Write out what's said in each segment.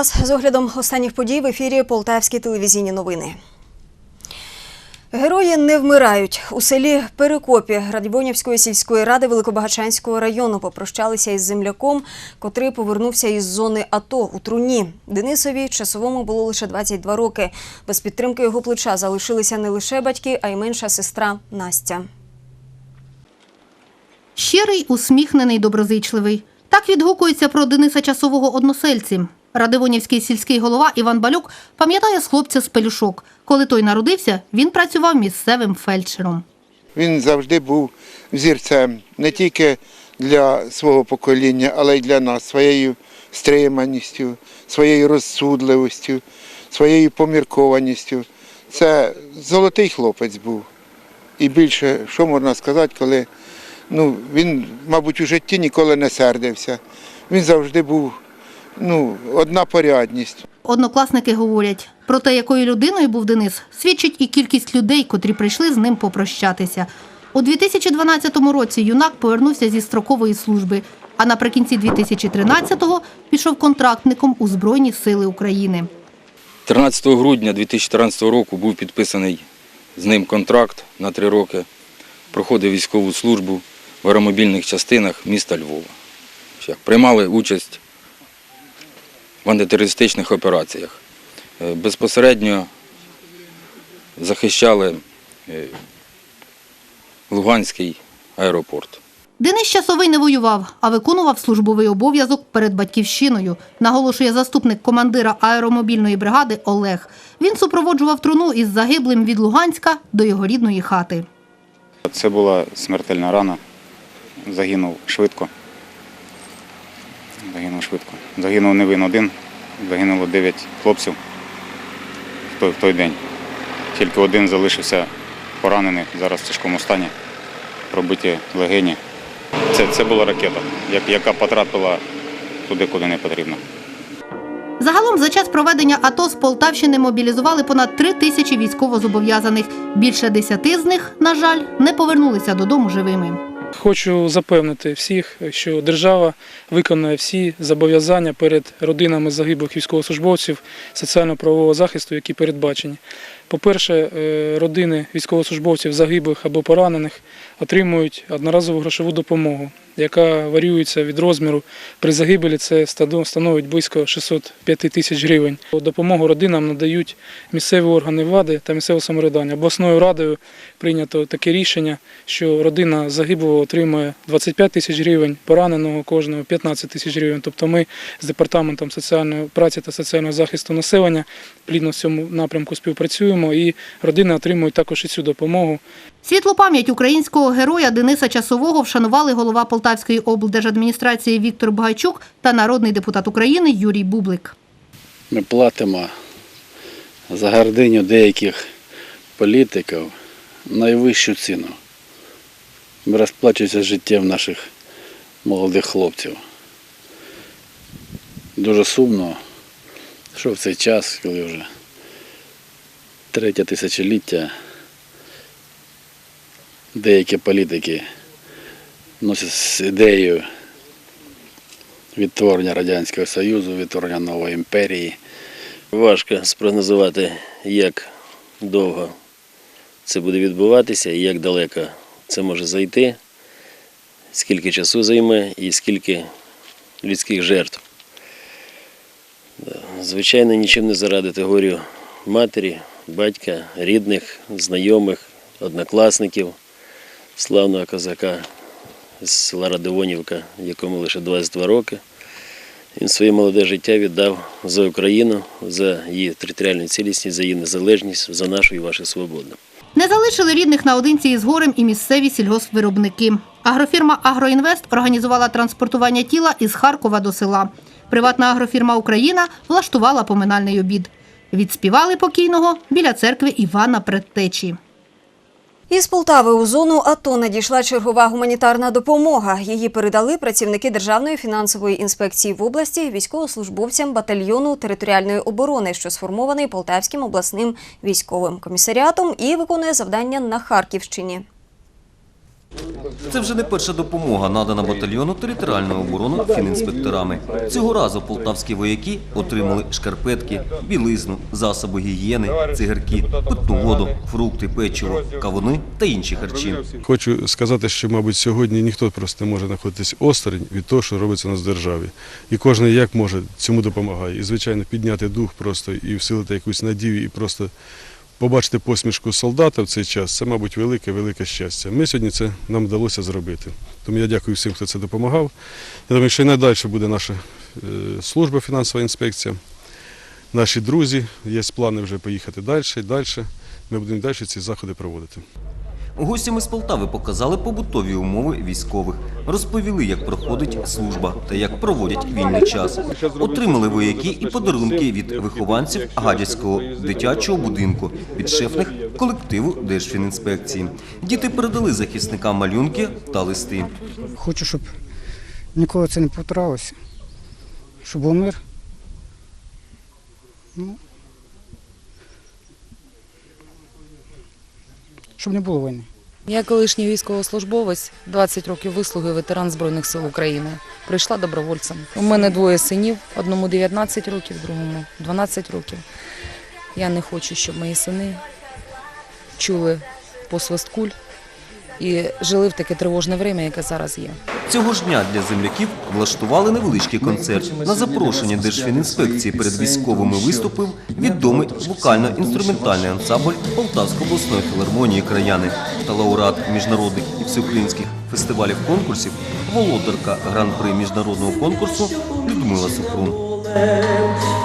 Вас з оглядом останніх подій в ефірі Полтавські телевізійні новини. Герої не вмирають. У селі Перекопі Радібонівської сільської ради Великобагачанського району попрощалися із земляком, котрий повернувся із зони АТО у труні. Денисові часовому було лише 22 роки. Без підтримки його плеча залишилися не лише батьки, а й менша сестра Настя. Щирий, усміхнений, доброзичливий. Так відгукується про Дениса Часового односельці. Радивонівський сільський голова Іван Балюк пам'ятає з хлопця з пелюшок. Коли той народився, він працював місцевим фельдшером. Він завжди був взірцем не тільки для свого покоління, але й для нас своєю стриманістю, своєю розсудливістю, своєю поміркованістю. Це золотий хлопець був. І більше, що можна сказати, коли ну, він, мабуть, у житті ніколи не сердився. Він завжди був ну, одна порядність. Однокласники говорять, про те, якою людиною був Денис, свідчить і кількість людей, котрі прийшли з ним попрощатися. У 2012 році юнак повернувся зі строкової служби, а наприкінці 2013-го пішов контрактником у Збройні Сили України. 13 грудня 2014 року був підписаний з ним контракт на три роки. Проходив військову службу в аеромобільних частинах міста Львова. Приймали участь в антитерористичних операціях. Е, Безпосередньо захищали е, Луганський аеропорт. Денис Часовий не воював, а виконував службовий обов'язок перед батьківщиною, наголошує заступник командира аеромобільної бригади Олег. Він супроводжував труну із загиблим від Луганська до його рідної хати. Це була смертельна рана. Загинув швидко. Загинув швидко. Загинув не він один, загинуло 9 хлопців в той, в той день. Тільки один залишився поранений, зараз в тяжкому стані, пробиті легені. Це, це була ракета, як- яка потрапила туди, куди не потрібно. Загалом за час проведення АТО з Полтавщини мобілізували понад три тисячі військовозобов'язаних. Більше десяти з них, на жаль, не повернулися додому живими. Хочу запевнити всіх, що держава виконує всі зобов'язання перед родинами загиблих військовослужбовців соціально-правового захисту, які передбачені. По-перше, е, родини військовослужбовців загиблих або поранених отримують одноразову грошову допомогу, яка варіюється від розміру. При загибелі це становить близько 605 тисяч гривень. Допомогу родинам надають місцеві органи влади та місцеве самоврядування. Обласною радою прийнято таке рішення, що родина загиблого отримує 25 тисяч гривень, пораненого кожного 15 тисяч гривень. Тобто ми з департаментом соціальної праці та соціального захисту населення плідно в цьому напрямку співпрацюємо, і родини отримують також і цю допомогу. Світлу пам'ять українського героя Дениса Часового вшанували голова Полтавської облдержадміністрації Віктор Багайчук та народний депутат України Юрій Бублик. Ми платимо за гординю деяких політиків найвищу ціну. Ми розплачуємося життям наших молодих хлопців. Дуже сумно, що в цей час, коли вже третє тисячоліття, деякі політики носять з ідеєю відтворення Радянського Союзу, відтворення нової імперії. Важко спрогнозувати, як довго це буде відбуватися і як далеко це може зайти, скільки часу займе і скільки людських жертв. Звичайно, нічим не зарадити горю матері, батька, рідних, знайомих, однокласників, славного козака з села Радивонівка, якому лише 22 роки. Він своє молоде життя віддав за Україну, за її територіальну цілісність, за її незалежність, за нашу і вашу свободу. Не залишили рідних наодинці із горем і місцеві сільгоспвиробники. Агрофірма «Агроінвест» організувала транспортування тіла із Харкова до села. Приватна агрофірма «Україна» влаштувала поминальний обід. Відспівали покійного біля церкви Івана Предтечі. Із Полтави у зону АТО надійшла чергова гуманітарна допомога. Її передали працівники Державної фінансової інспекції в області військовослужбовцям батальйону територіальної оборони, що сформований Полтавським обласним військовим комісаріатом і виконує завдання на Харківщині. Це вже не перша допомога, надана батальйону територіальної оборони фінінспекторами. Цього разу полтавські вояки отримали шкарпетки, білизну, засоби гігієни, цигарки, питну воду, фрукти, печиво, кавуни та інші харчі. Хочу сказати, що, мабуть, сьогодні ніхто просто не може знаходитись осторонь від того, що робиться у нас в державі. І кожен як може цьому допомагає. І, звичайно, підняти дух просто і всилити якусь надію, і просто побачити посмішку солдата в цей час це, мабуть, велике, велике щастя. Ми сьогодні це нам вдалося зробити. Тому я дякую всім, хто це допомагав. Я думаю, що і надальше буде наша е, служба фінансова інспекція, наші друзі. Є плани вже поїхати далі, далі. Ми будемо далі ці заходи проводити. Гостями з Полтави показали побутові умови військових, розповіли, як проходить служба та як проводять вільний час. Отримали вояки і подарунки від вихованців Гадяцького дитячого будинку, підшефних колективу Держфінінспекції. Діти передали захисникам малюнки та листи. Хочу, щоб ніколи це не повторалося, щоб був мир. Ну, щоб не було війни. Я колишній військовослужбовець, 20 років вислуги, ветеран Збройних сил України. Прийшла добровольцем. У мене двоє синів, одному 19 років, другому 12 років. Я не хочу, щоб мої сини чули посвист куль і жили в таке тривожне время, яке зараз є. Цього ж дня для земляків влаштували невеличкий концерт. На запрошення Держфінінспекції перед військовими виступив відомий вокально-інструментальний ансамбль Полтавської обласної філармонії краяни та лауреат міжнародних і всеукраїнських фестивалів конкурсів, володарка гран-при міжнародного конкурсу Людмила Супрун.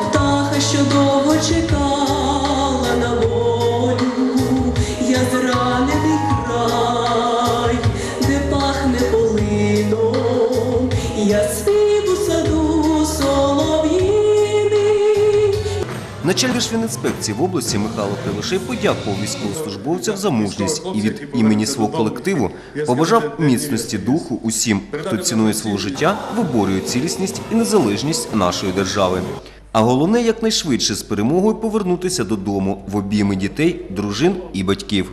Птаха, що довго чекала у саду солов'їний. Начальник Держфінінспекції в області Михайло Кривошей подякував військовослужбовцям за мужність і від імені свого колективу побажав міцності духу усім, хто цінує свого життя, виборює цілісність і незалежність нашої держави. А головне, якнайшвидше з перемогою повернутися додому в обійми дітей, дружин і батьків.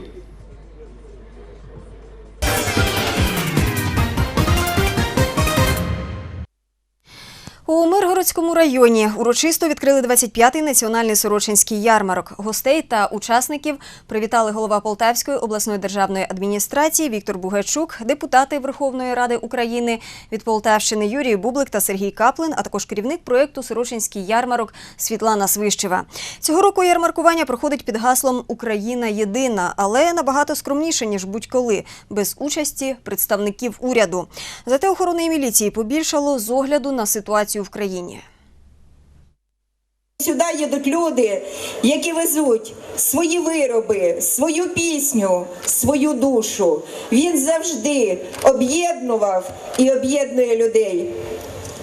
У районі урочисто відкрили 25-й національний сорочинський ярмарок. Гостей та учасників привітали голова Полтавської обласної державної адміністрації Віктор Бугайчук, депутати Верховної Ради України від Полтавщини Юрій Бублик та Сергій Каплин, а також керівник проєкту Сорочинський ярмарок Світлана Свищева. Цього року ярмаркування проходить під гаслом Україна єдина, але набагато скромніше ніж будь-коли, без участі представників уряду. Зате охорони міліції побільшало з огляду на ситуацію в країні. Сюди їдуть люди, які везуть свої вироби, свою пісню, свою душу. Він завжди об'єднував і об'єднує людей.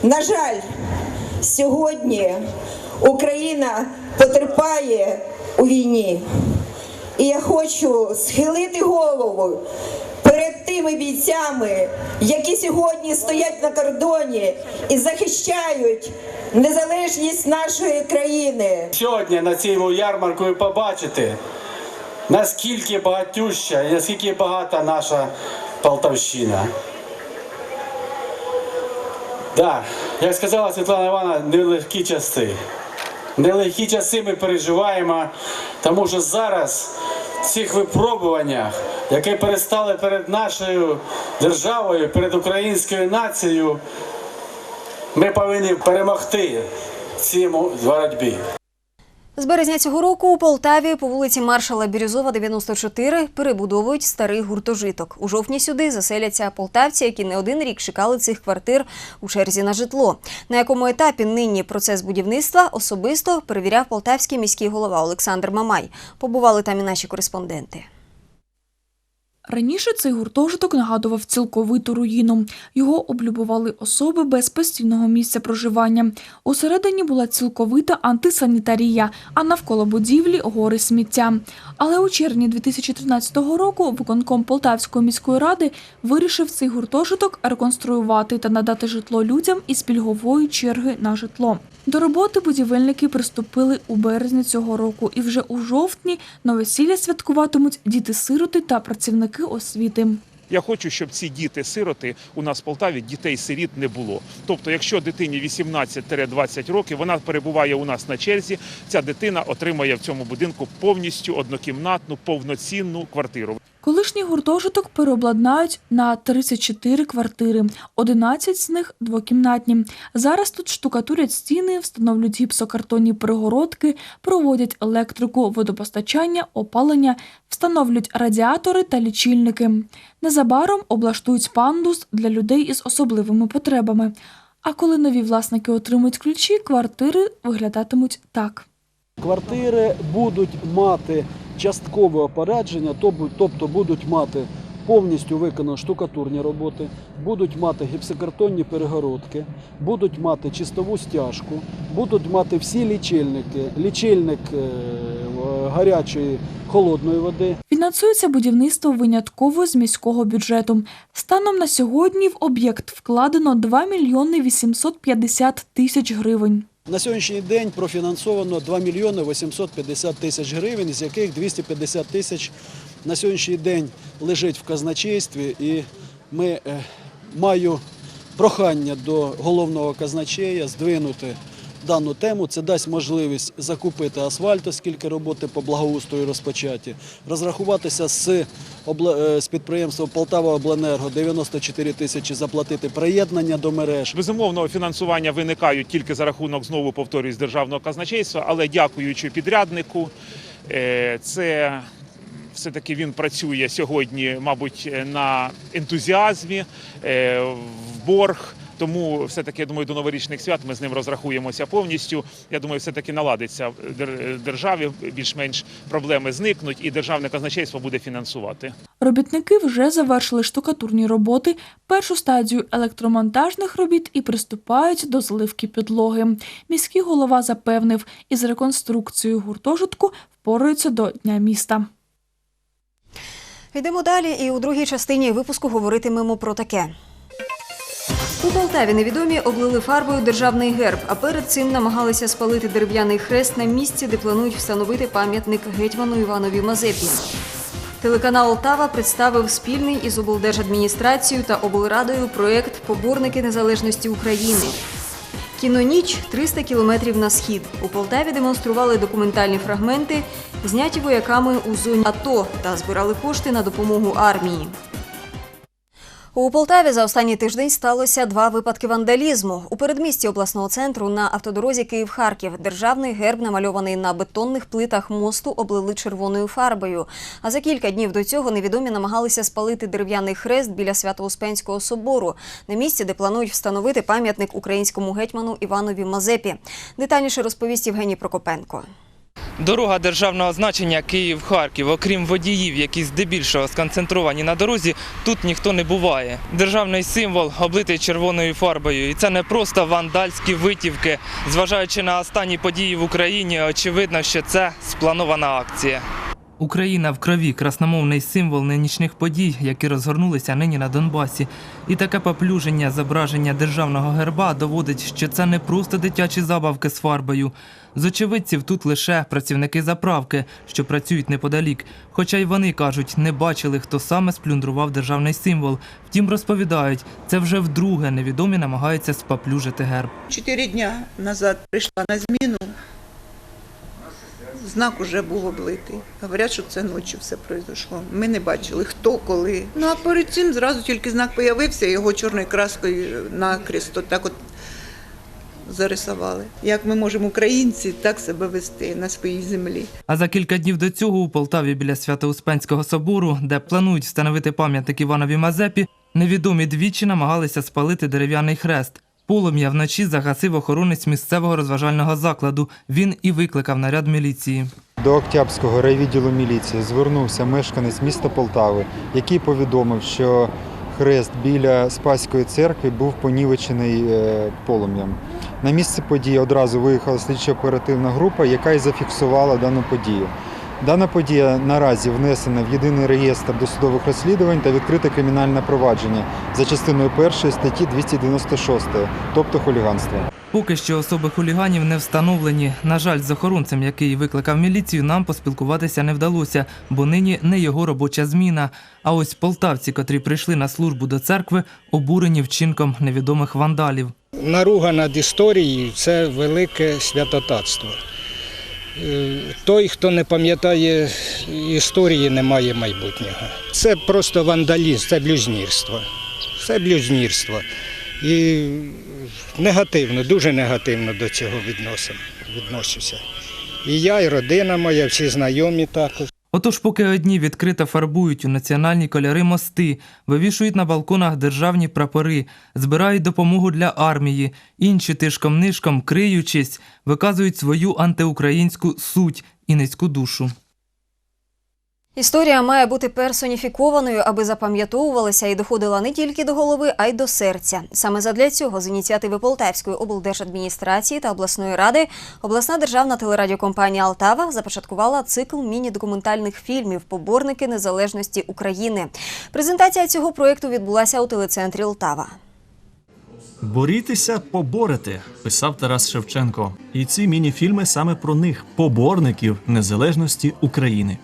На жаль, сьогодні Україна потерпає у війні. І я хочу схилити голову перед тими бійцями, які сьогодні стоять на кордоні і захищають незалежність нашої країни. Сьогодні на цьому ярмарку ви побачите, наскільки багатюща і наскільки багата наша Полтавщина. Так, як сказала Світлана Івановна, нелегкі часи. Нелегкі часи ми переживаємо, тому що зараз в цих випробуваннях, які перестали перед нашою державою, перед українською нацією, ми повинні перемогти в цій боротьбі. З березня цього року у Полтаві по вулиці Маршала Бірюзова, 94, перебудовують старий гуртожиток. У жовтні сюди заселяться полтавці, які не один рік чекали цих квартир у черзі на житло. На якому етапі нині процес будівництва особисто перевіряв полтавський міський голова Олександр Мамай. Побували там і наші кореспонденти. Раніше цей гуртожиток нагадував цілковиту руїну. Його облюбували особи без постійного місця проживання. Усередині була цілковита антисанітарія, а навколо будівлі гори сміття. Але у червні 2013 року виконком Полтавської міської ради вирішив цей гуртожиток реконструювати та надати житло людям із пільгової черги на житло. До роботи будівельники приступили у березні цього року, і вже у жовтні новосілля святкуватимуть діти-сироти та працівники освіти. Я хочу, щоб ці діти-сироти у нас в Полтаві дітей-сиріт не було. Тобто, якщо дитині 18-20 років, вона перебуває у нас на черзі, ця дитина отримає в цьому будинку повністю однокімнатну повноцінну квартиру. Колишній гуртожиток переобладнають на 34 квартири, 11 з них двокімнатні. Зараз тут штукатурять стіни, встановлюють гіпсокартонні перегородки, проводять електрику, водопостачання, опалення, встановлюють радіатори та лічильники. Незабаром облаштують пандус для людей із особливими потребами. А коли нові власники отримують ключі, квартири виглядатимуть так. Квартири будуть мати часткове опорядження, тобто- будуть мати повністю виконані штукатурні роботи, будуть мати гіпсокартонні перегородки, будуть мати чистову стяжку, будуть мати всі лічильники, лічильник е, гарячої холодної води. Фінансується будівництво винятково з міського бюджету. Станом на сьогодні в об'єкт вкладено 2 мільйони 850 тисяч гривень. На сьогоднішній день профінансовано 2 мільйони 850 тисяч гривень, з яких 250 тисяч на сьогоднішній день лежить в казначействі. І ми е, маю прохання до головного казначея здвинути дану тему. Це дасть можливість закупити асфальт, оскільки роботи по благоустрою розпочаті, розрахуватися з, е, з Полтава Обленерго 94 тисячі заплатити приєднання до мереж. Безумовно, фінансування виникають тільки за рахунок знову повторюсь державного казначейства, але дякуючи підряднику, е, це все-таки він працює сьогодні, мабуть, на ентузіазмі, е, в борг. Тому все-таки я думаю, до новорічних свят ми з ним розрахуємося повністю. Я думаю, все-таки наладиться в дер- державі більш-менш проблеми зникнуть, і державне казначейство буде фінансувати. Робітники вже завершили штукатурні роботи, першу стадію електромонтажних робіт і приступають до зливки підлоги. Міський голова запевнив, із реконструкцією гуртожитку впораються до Дня міста. Йдемо далі, і у другій частині випуску говоритимемо про таке. У Полтаві невідомі облили фарбою державний герб, а перед цим намагалися спалити дерев'яний хрест на місці, де планують встановити пам'ятник гетьману Іванові Мазепі. Телеканал Тава представив спільний із облдержадміністрацією та облрадою проєкт Поборники незалежності України. Кіноніч 300 кілометрів на схід. У Полтаві демонстрували документальні фрагменти, зняті вояками у зоні АТО та збирали кошти на допомогу армії. У Полтаві за останній тиждень сталося два випадки вандалізму. У передмісті обласного центру на автодорозі Київ-Харків державний герб, намальований на бетонних плитах мосту, облили червоною фарбою. А за кілька днів до цього невідомі намагалися спалити дерев'яний хрест біля Свято-Успенського собору, на місці, де планують встановити пам'ятник українському гетьману Іванові Мазепі. Детальніше розповість Євгеній Прокопенко. Дорога державного значення Київ-Харків, окрім водіїв, які здебільшого сконцентровані на дорозі, тут ніхто не буває. Державний символ облитий червоною фарбою. І це не просто вандальські витівки. Зважаючи на останні події в Україні, очевидно, що це спланована акція. Україна в крові красномовний символ нинішніх подій, які розгорнулися нині на Донбасі. І таке поплюження зображення державного герба доводить, що це не просто дитячі забавки з фарбою. З очевидців тут лише працівники заправки, що працюють неподалік. Хоча й вони кажуть, не бачили, хто саме сплюндрував державний символ. Втім, розповідають, це вже вдруге невідомі намагаються споплюжити герб. Чотири дня назад прийшла на зміну. Знак уже був облитий. Говорять, що це ночі все пройшло. Ми не бачили, хто коли. Ну а перед цим зразу тільки знак появився, його чорною краскою накрест так от зарисували. Як ми можемо українці так себе вести на своїй землі? А за кілька днів до цього у Полтаві біля Свято-Успенського собору, де планують встановити пам'ятник Іванові Мазепі, невідомі двічі намагалися спалити дерев'яний хрест. Полум'я вночі загасив охоронець місцевого розважального закладу. Він і викликав наряд міліції. До Октябрського райвідділу міліції звернувся мешканець міста Полтави, який повідомив, що хрест біля Спаської церкви був понівечений е, полум'ям. На місце події одразу виїхала слідчо-оперативна група, яка і зафіксувала дану подію. Дана подія наразі внесена в єдиний реєстр досудових розслідувань та відкрите кримінальне провадження за частиною першої статті 296, тобто хуліганство. Поки що особи хуліганів не встановлені. На жаль, з охоронцем, який викликав міліцію, нам поспілкуватися не вдалося, бо нині не його робоча зміна. А ось полтавці, котрі прийшли на службу до церкви, обурені вчинком невідомих вандалів. Наруга над історією це велике святотатство. Е, Той, хто не пам'ятає історії, не має майбутнього. Це просто вандалізм, це блюзнірство. Це блюзнірство. І негативно, дуже негативно до цього відносин, відношуся. І я, і родина моя, всі знайомі також. Отож, поки одні відкрито фарбують у національні кольори мости, вивішують на балконах державні прапори, збирають допомогу для армії, інші тишком-нишком, криючись, виказують свою антиукраїнську суть і низьку душу. Історія має бути персоніфікованою, аби запам'ятовувалася і доходила не тільки до голови, а й до серця. Саме задля цього з ініціативи Полтавської облдержадміністрації та обласної ради обласна державна телерадіокомпанія Алтава започаткувала цикл міні-документальних фільмів Поборники незалежності України. Презентація цього проєкту відбулася у телецентрі Алтава. Борітеся, поборете, писав Тарас Шевченко. І ці міні-фільми саме про них поборників незалежності України.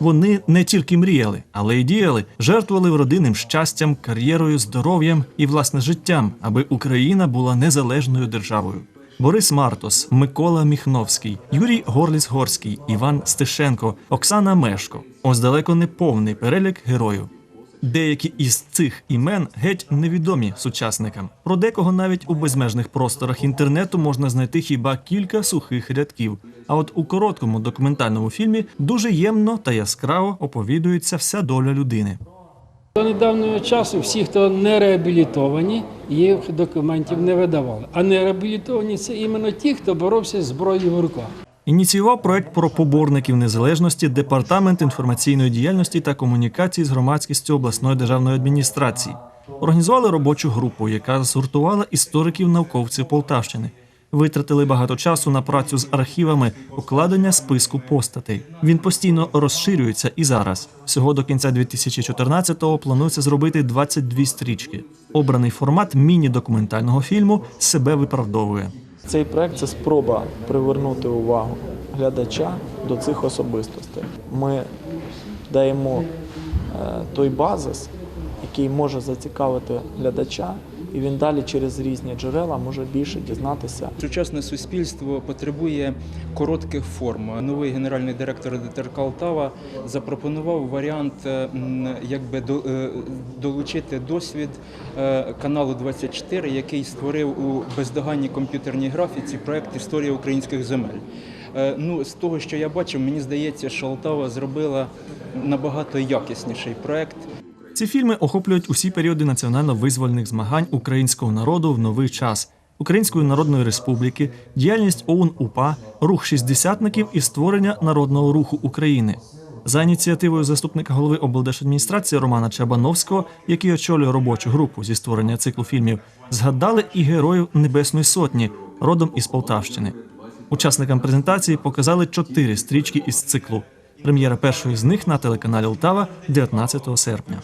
Вони не тільки мріяли, але й діяли, жертвували родинним щастям, кар'єрою, здоров'ям і власне життям, аби Україна була незалежною державою. Борис Мартос, Микола Міхновський, Юрій Горліс-Горський, Іван Стешенко, Оксана Мешко. Ось далеко не повний перелік героїв. Деякі із цих імен геть невідомі сучасникам. Про декого навіть у безмежних просторах інтернету можна знайти хіба кілька сухих рядків. А от у короткому документальному фільмі дуже ємно та яскраво оповідується вся доля людини. До недавнього часу всі, хто не реабілітовані, їх документів не видавали. А не реабілітовані це іменно ті, хто боровся з зброєю в руках. Ініціював проект про поборників незалежності Департамент інформаційної діяльності та комунікації з громадськістю обласної державної адміністрації. Організували робочу групу, яка згуртувала істориків науковців Полтавщини. Витратили багато часу на працю з архівами, укладення списку постатей. Він постійно розширюється і зараз. Всього до кінця 2014-го планується зробити 22 стрічки. Обраний формат міні-документального фільму себе виправдовує. Цей проект це спроба привернути увагу глядача до цих особистостей. Ми даємо е, той базис, який може зацікавити глядача, і він далі через різні джерела може більше дізнатися. Сучасне суспільство потребує коротких форм. Новий генеральний директор ДТРК Алтава запропонував варіант, е, якби е, долучити досвід е, каналу 24, який створив у бездоганній комп'ютерній графіці проект Історія українських земель. Ну, з того, що я бачив, мені здається, що Алтава зробила набагато якісніший проект. Ці фільми охоплюють усі періоди національно-визвольних змагань українського народу в новий час, Української Народної Республіки, діяльність ОУН УПА, рух шістдесятників і створення народного руху України. За ініціативою заступника голови облдержадміністрації Романа Чабановського, який очолює робочу групу зі створення циклу фільмів, згадали і героїв Небесної Сотні, родом із Полтавщини. Учасникам презентації показали чотири стрічки із циклу. Прем'єра першої з них на телеканалі Лтава 19 серпня.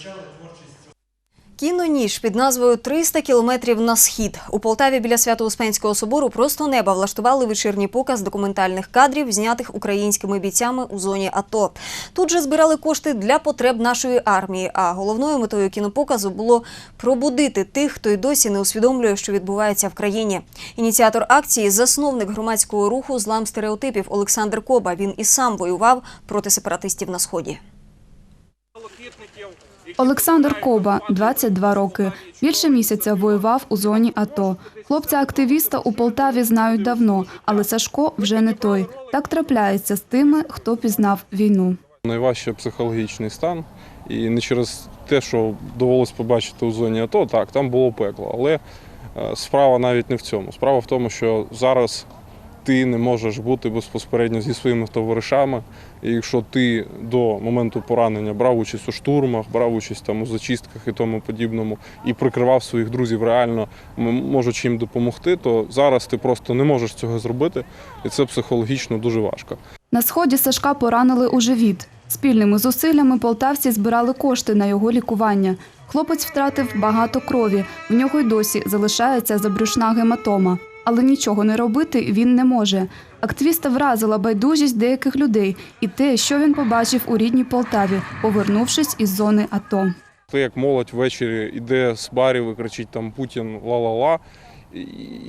Кіноніж під назвою «300 кілометрів на схід. У Полтаві біля Свято-Успенського собору просто неба влаштували вечірній показ документальних кадрів, знятих українськими бійцями у зоні АТО. Тут же збирали кошти для потреб нашої армії. А головною метою кінопоказу було пробудити тих, хто й досі не усвідомлює, що відбувається в країні. Ініціатор акції засновник громадського руху злам стереотипів Олександр Коба. Він і сам воював проти сепаратистів на сході. Олександр Коба, 22 роки. Більше місяця воював у зоні АТО. Хлопця-активіста у Полтаві знають давно, але Сашко вже не той. Так трапляється з тими, хто пізнав війну. Найважче психологічний стан. І не через те, що довелось побачити у зоні АТО, так, там було пекло. Але е, справа навіть не в цьому. Справа в тому, що зараз ти не можеш бути безпосередньо зі своїми товаришами. І якщо ти до моменту поранення брав участь у штурмах, брав участь там у зачистках і тому подібному, і прикривав своїх друзів реально, можучи їм допомогти, то зараз ти просто не можеш цього зробити, і це психологічно дуже важко. На сході Сашка поранили у живіт. Спільними зусиллями полтавці збирали кошти на його лікування. Хлопець втратив багато крові. В нього й досі залишається забрюшна гематома. Але нічого не робити він не може. Активіста вразила байдужість деяких людей і те, що він побачив у рідній Полтаві, повернувшись із зони АТО. Те, як молодь ввечері йде з барів і кричить там Путін ла-ла-ла.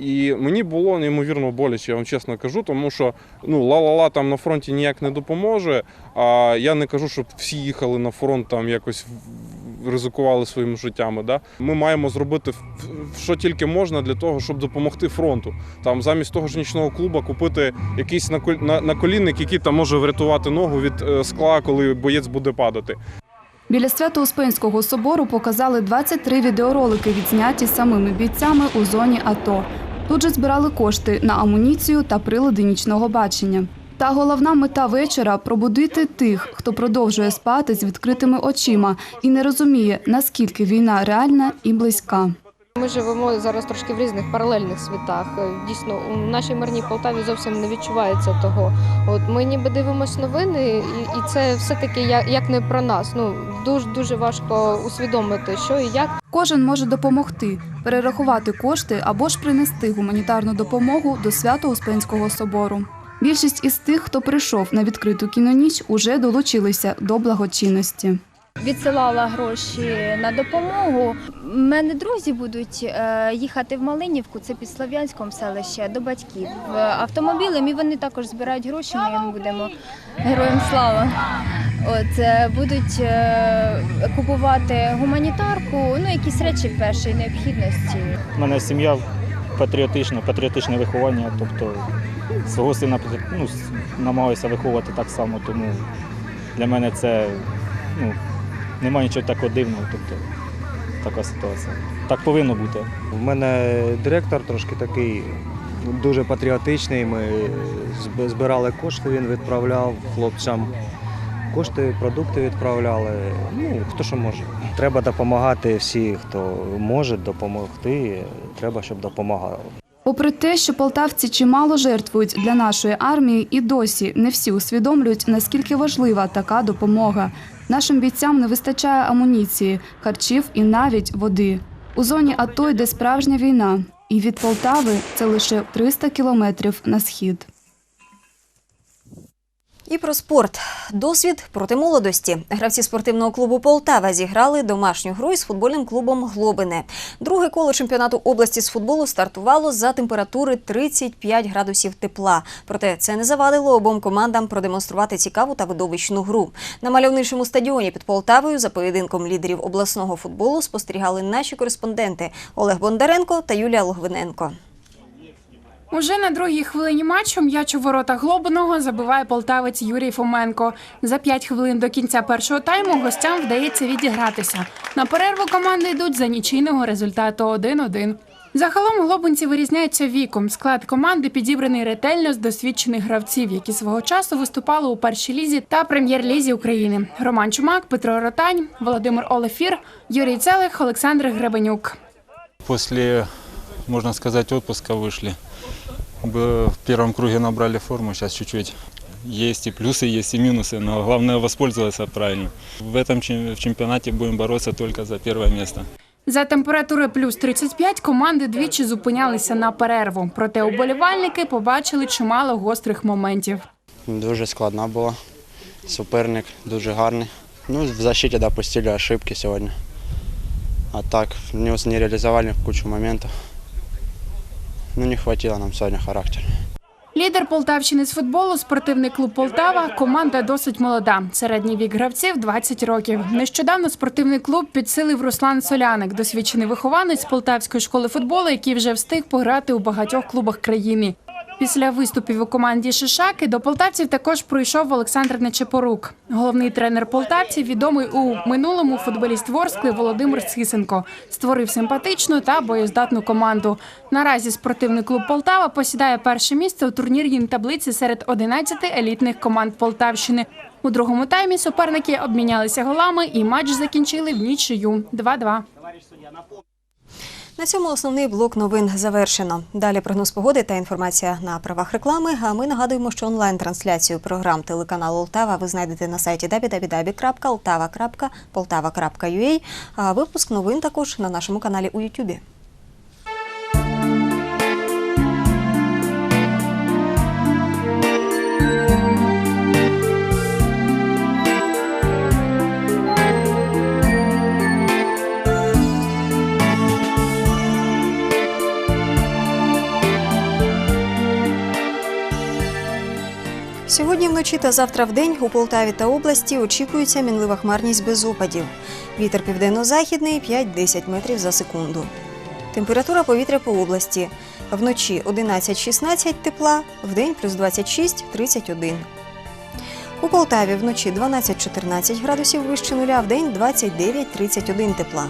І- мені було неймовірно боляче, я вам чесно кажу, тому що ну ла-ла-ла там на фронті ніяк не допоможе. А я не кажу, щоб всі їхали на фронт там якось ризикували своїми життями. Да? Ми маємо зробити що тільки можна для того, щоб допомогти фронту. Там замість того ж нічного клуба купити якийсь наколінник, який там може врятувати ногу від е, скла, коли боєць буде падати. Біля Свято-Успенського собору показали 23 відеоролики, відзняті самими бійцями у зоні АТО. Тут же збирали кошти на амуніцію та прилади нічного бачення. Та головна мета вечора пробудити тих, хто продовжує спати з відкритими очима і не розуміє, наскільки війна реальна і близька. Ми живемо зараз трошки в різних паралельних світах. Дійсно, у нашій мирній Полтаві зовсім не відчувається того. От ми ніби дивимося новини, і, і це все-таки як, як не про нас. Ну дуже дуже важко усвідомити, що і як. Кожен може допомогти, перерахувати кошти або ж принести гуманітарну допомогу до Свято-Успенського собору. Більшість із тих, хто прийшов на відкриту кіноніч, уже долучилися до благочинності. відсилала гроші на допомогу. У мене друзі будуть е, їхати в Малинівку, це під Слов'янськом селище, до батьків в автомобілем, і вони також збирають гроші. Ми їм будемо героям слава. От е, будуть е, купувати гуманітарку, ну якісь речі першої необхідності. У мене сім'я патріотична, патріотичне виховання, тобто свого сина ну, намагаюся виховувати так само, тому для мене це ну, немає нічого такого дивного, тобто така ситуація. Так повинно бути. У мене директор трошки такий дуже патріотичний. Ми збирали кошти, він відправляв хлопцям. Кошти, продукти відправляли. Ну, хто що може. Треба допомагати всі, хто може допомогти. Треба, щоб допомагали. Попри те, що полтавці чимало жертвують для нашої армії, і досі не всі усвідомлюють, наскільки важлива така допомога. Нашим бійцям не вистачає амуніції, харчів і навіть води. У зоні АТО йде справжня війна, і від Полтави це лише 300 кілометрів на схід. І про спорт. Досвід проти молодості. Гравці спортивного клубу Полтава зіграли домашню гру із футбольним клубом Глобине. Друге коло чемпіонату області з футболу стартувало за температури 35 градусів тепла. Проте це не завадило обом командам продемонструвати цікаву та видовищну гру. На мальовничому стадіоні під Полтавою за поєдинком лідерів обласного футболу спостерігали наші кореспонденти Олег Бондаренко та Юлія Логвиненко. Уже на другій хвилині матчу м'яч у ворота Глобиного забиває полтавець Юрій Фоменко. За п'ять хвилин до кінця першого тайму гостям вдається відігратися. На перерву команди йдуть за нічийного результату 1-1. Загалом глобинці вирізняються віком. Склад команди підібраний ретельно з досвідчених гравців, які свого часу виступали у першій лізі та прем'єр-лізі України. Роман Чумак, Петро Ротань, Володимир Олефір, Юрій Целих, Олександр Гребенюк. После, можно сказать, отпуска вышли. Бы- В первом круге набрали форму, сейчас чуть-чуть. Есть и плюсы, есть и минусы, но главное воспользоваться правильно. В этом чем- в чемпионате будем бороться только за первое место. За температури плюс 35 команди двічі зупинялися на перерву. Проте уболівальники побачили чимало гострих моментів. Дуже складна була. Суперник дуже гарний. Ну, в защиті допустили ошибки сьогодні. А так, не, не реалізували кучу моментів. Ну, не хватило нам сьогодні характеру. Лідер Полтавщини з футболу, спортивний клуб Полтава. Команда досить молода. Середній вік гравців 20 років. Нещодавно спортивний клуб підсилив Руслан Соляник, досвідчений вихованець полтавської школи футболу, який вже встиг пограти у багатьох клубах країни. Після виступів у команді Шишаки до полтавців також прийшов Олександр Нечепорук. Головний тренер полтавців, відомий у минулому футболіст Ворскли Володимир Сисенко, створив симпатичну та боєздатну команду. Наразі спортивний клуб Полтава посідає перше місце у турнірній таблиці серед 11 елітних команд Полтавщини. У другому таймі суперники обмінялися голами і матч закінчили в нічию 2-2. На цьому основний блок новин завершено. Далі прогноз погоди та інформація на правах реклами. А ми нагадуємо, що онлайн-трансляцію програм телеканалу Олтава ви знайдете на сайті www.oltava.poltava.ua, а випуск новин також на нашому каналі у Ютубі. Вночі та завтра вдень у Полтаві та області очікується мінлива хмарність без опадів. Вітер південно-західний 5-10 метрів за секунду. Температура повітря по області. Вночі 11-16 тепла, вдень плюс 26-31. У Полтаві вночі 12-14 градусів вище нуля, вдень 29-31 тепла.